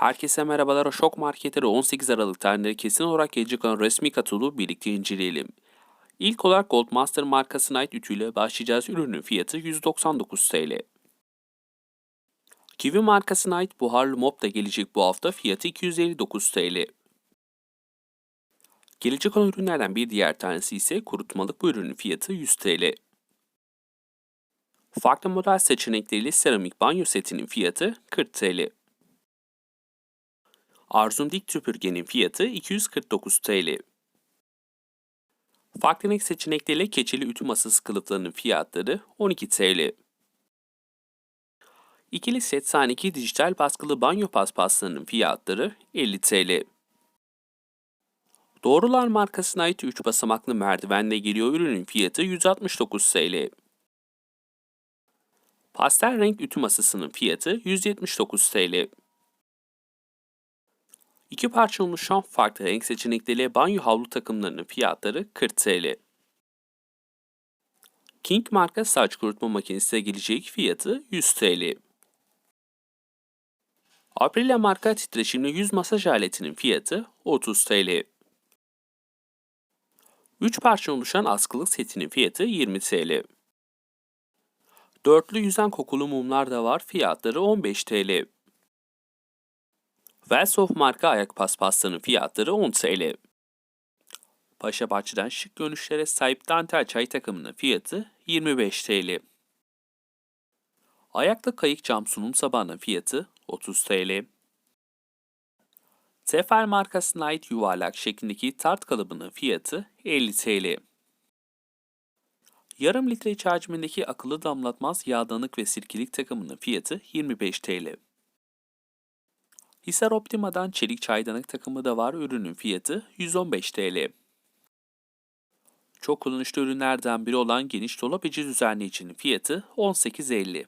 Herkese merhabalar. Şok Marketleri 18 Aralık tarihinde kesin olarak gelecek olan resmi kataloğu birlikte inceleyelim. İlk olarak Goldmaster markasına ait ütüyle başlayacağız. Ürünün fiyatı 199 TL. Kiwi markasına ait buharlı mop da gelecek bu hafta fiyatı 259 TL. Gelecek olan ürünlerden bir diğer tanesi ise kurutmalık bu ürünün fiyatı 100 TL. Farklı model seçenekleriyle seramik banyo setinin fiyatı 40 TL. Arzum dik süpürgenin fiyatı 249 TL. Farklı renk seçenekleriyle keçeli ütü masası kılıflarının fiyatları 12 TL. İkili set sahneki dijital baskılı banyo paspaslarının fiyatları 50 TL. Doğrular markasına ait 3 basamaklı merdivenle geliyor ürünün fiyatı 169 TL. Pastel renk ütü masasının fiyatı 179 TL. İki parça oluşan farklı renk seçenekleriyle banyo havlu takımlarının fiyatları 40 TL. King marka saç kurutma makinesine gelecek fiyatı 100 TL. Aprilia marka titreşimli yüz masaj aletinin fiyatı 30 TL. 3 parça oluşan askılık setinin fiyatı 20 TL. Dörtlü yüzen kokulu mumlar da var. Fiyatları 15 TL. Velsoft marka ayak paspaslarının fiyatları 10 TL. Paşa Bahçe'den şık görünüşlere sahip dantel çay takımının fiyatı 25 TL. Ayaklı kayık cam sunum sabahının fiyatı 30 TL. Tefer markasına ait yuvarlak şeklindeki tart kalıbının fiyatı 50 TL. Yarım litre iç akıllı damlatmaz yağdanlık ve sirkelik takımının fiyatı 25 TL. Hisar Optima'dan çelik çaydanlık takımı da var. Ürünün fiyatı 115 TL. Çok kullanışlı ürünlerden biri olan geniş dolap içi düzenleyicinin fiyatı 18.50.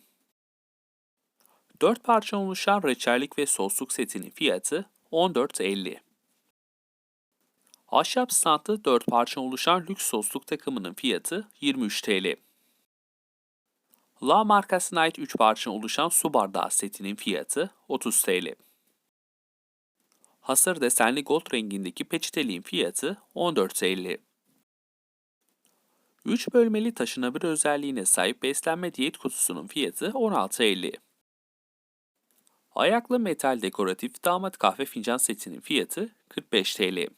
4 parça oluşan reçellik ve sosluk setinin fiyatı 14.50. Ahşap standı 4 parça oluşan lüks sosluk takımının fiyatı 23 TL. La markasına ait 3 parça oluşan su bardağı setinin fiyatı 30 TL. Hasır desenli gold rengindeki peçeteliğin fiyatı 14.50. 3 bölmeli taşınabilir özelliğine sahip beslenme diyet kutusunun fiyatı 16.50. Ayaklı metal dekoratif damat kahve fincan setinin fiyatı 45 TL.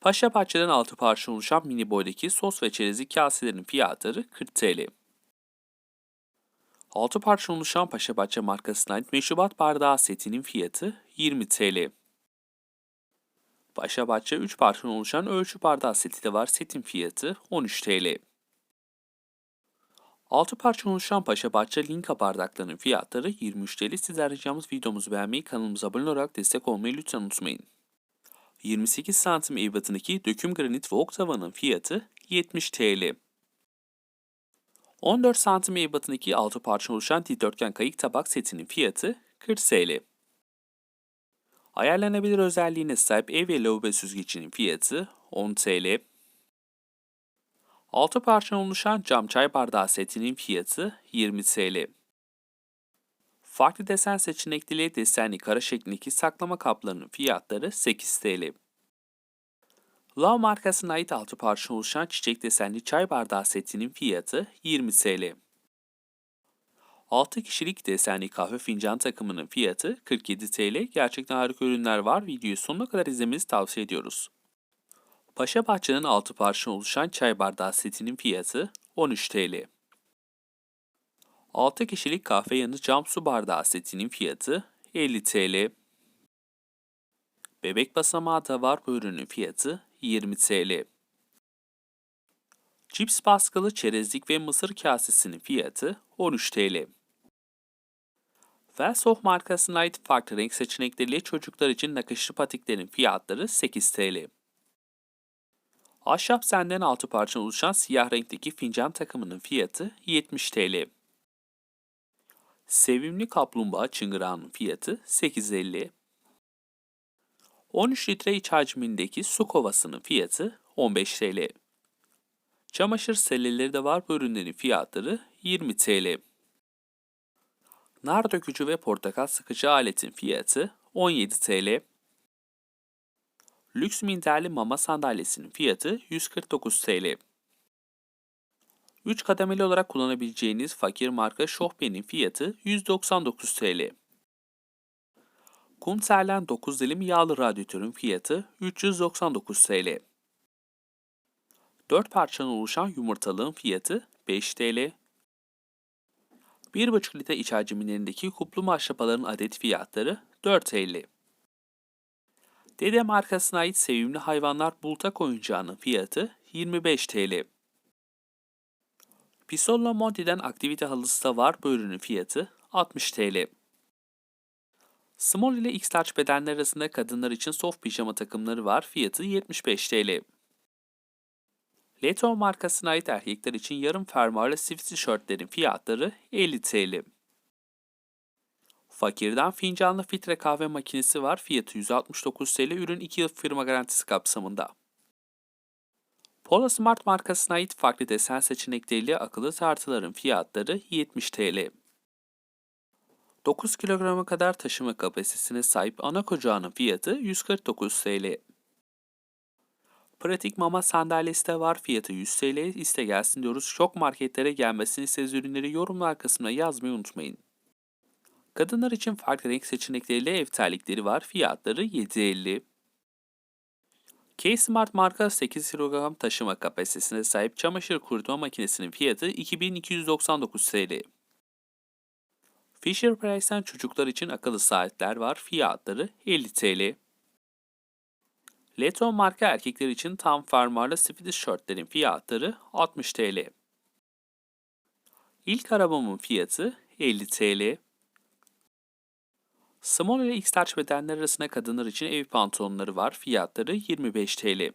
Paşa Bahçe'den 6 parça oluşan mini boydaki sos ve çerezlik kaselerin fiyatları 40 TL. 6 parça oluşan Paşa Bahçe markasına ait meşrubat bardağı setinin fiyatı 20 TL. Paşa Bahçe 3 parça oluşan ölçü bardağı seti de var. Setin fiyatı 13 TL. 6 parça oluşan Paşa Bahçe Linka bardaklarının fiyatları 23 TL. Sizler ricamız videomuzu beğenmeyi, kanalımıza abone olarak destek olmayı lütfen unutmayın. 28 santim ebatındaki döküm granit ve oktavanın fiyatı 70 TL. 14 santim ebatındaki 6 parça oluşan dikdörtgen kayık tabak setinin fiyatı 40 TL. Ayarlanabilir özelliğine sahip ev ve lavabo süzgecinin fiyatı 10 TL. 6 parça oluşan cam çay bardağı setinin fiyatı 20 TL. Farklı desen seçenekleriyle desenli kara şeklindeki saklama kaplarının fiyatları 8 TL. Love markasına ait 6 parça oluşan çiçek desenli çay bardağı setinin fiyatı 20 TL. 6 kişilik desenli kahve fincan takımının fiyatı 47 TL. Gerçekten harika ürünler var. Videoyu sonuna kadar izlemenizi tavsiye ediyoruz. Paşa Bahçe'nin 6 parça oluşan çay bardağı setinin fiyatı 13 TL. 6 kişilik kahve yanı cam su bardağı setinin fiyatı 50 TL. Bebek basamağı da var bu ürünün fiyatı 20 TL. Cips baskılı çerezlik ve mısır kasesinin fiyatı 13 TL. Velsoft markasına ait farklı renk seçenekleriyle çocuklar için nakışlı patiklerin fiyatları 8 TL. Ahşap senden 6 parça oluşan siyah renkteki fincan takımının fiyatı 70 TL. Sevimli kaplumbağa çıngırağının fiyatı 8.50. 13 litre iç hacmindeki su kovasının fiyatı 15 TL. Çamaşır selleleri de var bu ürünlerin fiyatları 20 TL. Nar dökücü ve portakal sıkıcı aletin fiyatı 17 TL. Lüks minderli mama sandalyesinin fiyatı 149 TL. 3 kademeli olarak kullanabileceğiniz fakir marka Şohbe'nin fiyatı 199 TL. Kumterlen 9 dilim yağlı radyatörün fiyatı 399 TL. 4 parçadan oluşan yumurtalığın fiyatı 5 TL. 1,5 litre iç hacimlerindeki kuplu maşrapaların adet fiyatları 4.50. Dede markasına ait sevimli hayvanlar bultak oyuncağının fiyatı 25 TL. Pisolla Monti'den aktivite halısı da var bu ürünün fiyatı 60 TL. Small ile X large bedenler arasında kadınlar için soft pijama takımları var fiyatı 75 TL. Leto markasına ait erkekler için yarım fermuarlı sivit tişörtlerin fiyatları 50 TL. Fakir'den fincanlı filtre kahve makinesi var. Fiyatı 169 TL. Ürün 2 yıl firma garantisi kapsamında. Polo Smart markasına ait farklı desen seçenekleriyle akıllı tartıların fiyatları 70 TL. 9 kilograma kadar taşıma kapasitesine sahip ana kocağının fiyatı 149 TL. Pratik mama sandalyesi de var. Fiyatı 100 TL. İste gelsin diyoruz. Şok marketlere gelmesini istediğiniz ürünleri yorumlar kısmına yazmayı unutmayın. Kadınlar için farklı renk seçenekleriyle ev terlikleri var. Fiyatları 7.50. K-Smart marka 8 kilogram taşıma kapasitesine sahip çamaşır kurutma makinesinin fiyatı 2299 TL. Fisher Price'ten çocuklar için akıllı saatler var. Fiyatları 50 TL. Leton marka erkekler için tam fermuarlı sivil tişörtlerin fiyatları 60 TL. İlk arabamın fiyatı 50 TL. Small ile X-Large bedenler arasında kadınlar için ev pantolonları var. Fiyatları 25 TL.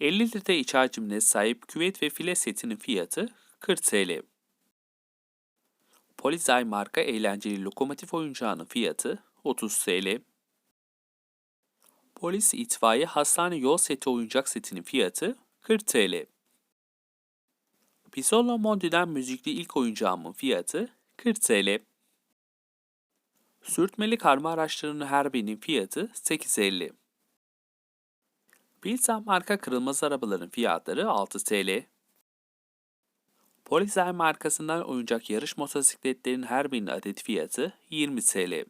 50 litre iç hacimine sahip küvet ve file setinin fiyatı 40 TL. Polizay marka eğlenceli lokomotif oyuncağının fiyatı 30 TL. Polis itfaiye hastane yol seti oyuncak setinin fiyatı 40 TL. Pisola Mondi'den müzikli ilk oyuncağımın fiyatı 40 TL. Sürtmeli karma araçlarının her birinin fiyatı 8.50. Pilsen marka kırılmaz arabaların fiyatları 6 TL. Polizer markasından oyuncak yarış motosikletlerin her birinin adet fiyatı 20 TL.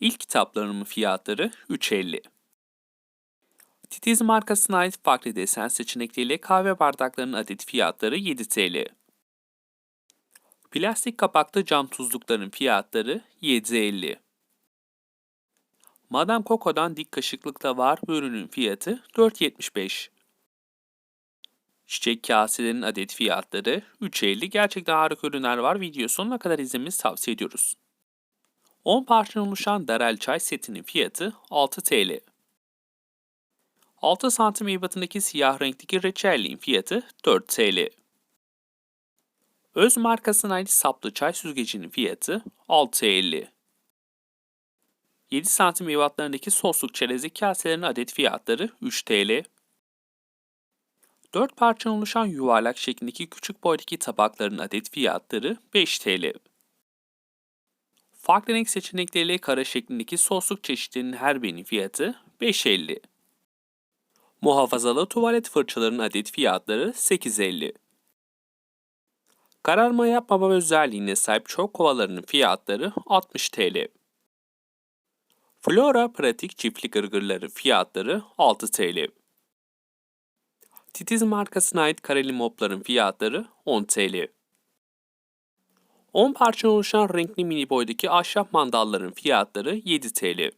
İlk kitaplarımın fiyatları 3.50. Titiz markasına ait farklı desen seçenekleriyle kahve bardaklarının adet fiyatları 7 TL. Plastik kapaklı cam tuzlukların fiyatları 7.50. Madame Coco'dan dik kaşıklıkta var ürünün fiyatı 4.75. Çiçek kaselerin adet fiyatları 3.50. Gerçekten harika ürünler var. Video sonuna kadar izlemenizi tavsiye ediyoruz. 10 parçadan oluşan Darel çay setinin fiyatı 6 TL. 6 santim ebatındaki siyah renkteki reçelliğin fiyatı 4 TL. Öz markasına ait saplı çay süzgecinin fiyatı 6.50. 7 santim ebatlarındaki sosluk çerezlik kaselerin adet fiyatları 3 TL. 4 parçadan oluşan yuvarlak şeklindeki küçük boydaki tabakların adet fiyatları 5 TL. Farklı renk seçenekleriyle kara şeklindeki sosluk çeşitlerinin her birinin fiyatı 5.50. Muhafazalı tuvalet fırçalarının adet fiyatları 8.50. Kararma yapmama özelliğine sahip çok kovalarının fiyatları 60 TL. Flora pratik çiftlik gırgırları fiyatları 6 TL. Titiz markasına ait kareli mopların fiyatları 10 TL. 10 parça oluşan renkli mini boydaki ahşap mandalların fiyatları 7 TL.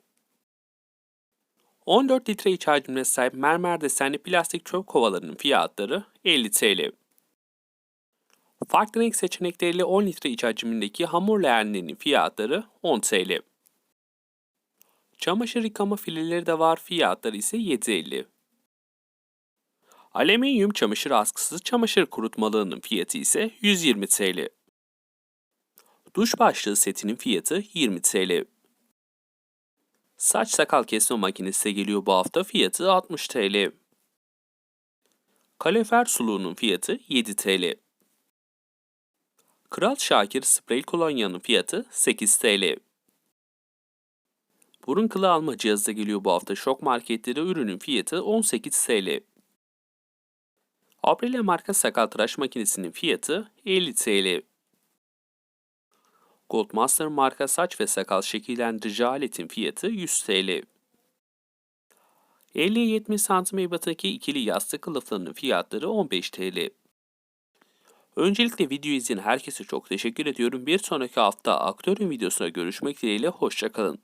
14 litre iç hacmine sahip mermer desenli plastik çöp kovalarının fiyatları 50 TL. Farklı renk seçenekleriyle 10 litre iç hacmindeki hamur leğenlerinin fiyatları 10 TL. Çamaşır yıkama fileleri de var, fiyatları ise 7.50. Alüminyum çamaşır askısı çamaşır kurutmalığının fiyatı ise 120 TL. Duş başlığı setinin fiyatı 20 TL. Saç sakal kesme makinesi de geliyor bu hafta fiyatı 60 TL. Kalefer suluğunun fiyatı 7 TL. Kral Şakir sprey kolonyanın fiyatı 8 TL. Burun kılı alma cihazı da geliyor bu hafta. Şok marketlere ürünün fiyatı 18 TL. Aprilia marka sakal tıraş makinesinin fiyatı 50 TL. Goldmaster marka saç ve sakal şekillendirici aletin fiyatı 100 TL. 50-70 cm ebatındaki ikili yastık kılıflarının fiyatları 15 TL. Öncelikle video izleyen herkese çok teşekkür ediyorum. Bir sonraki hafta aktörün videosuna görüşmek dileğiyle hoşçakalın.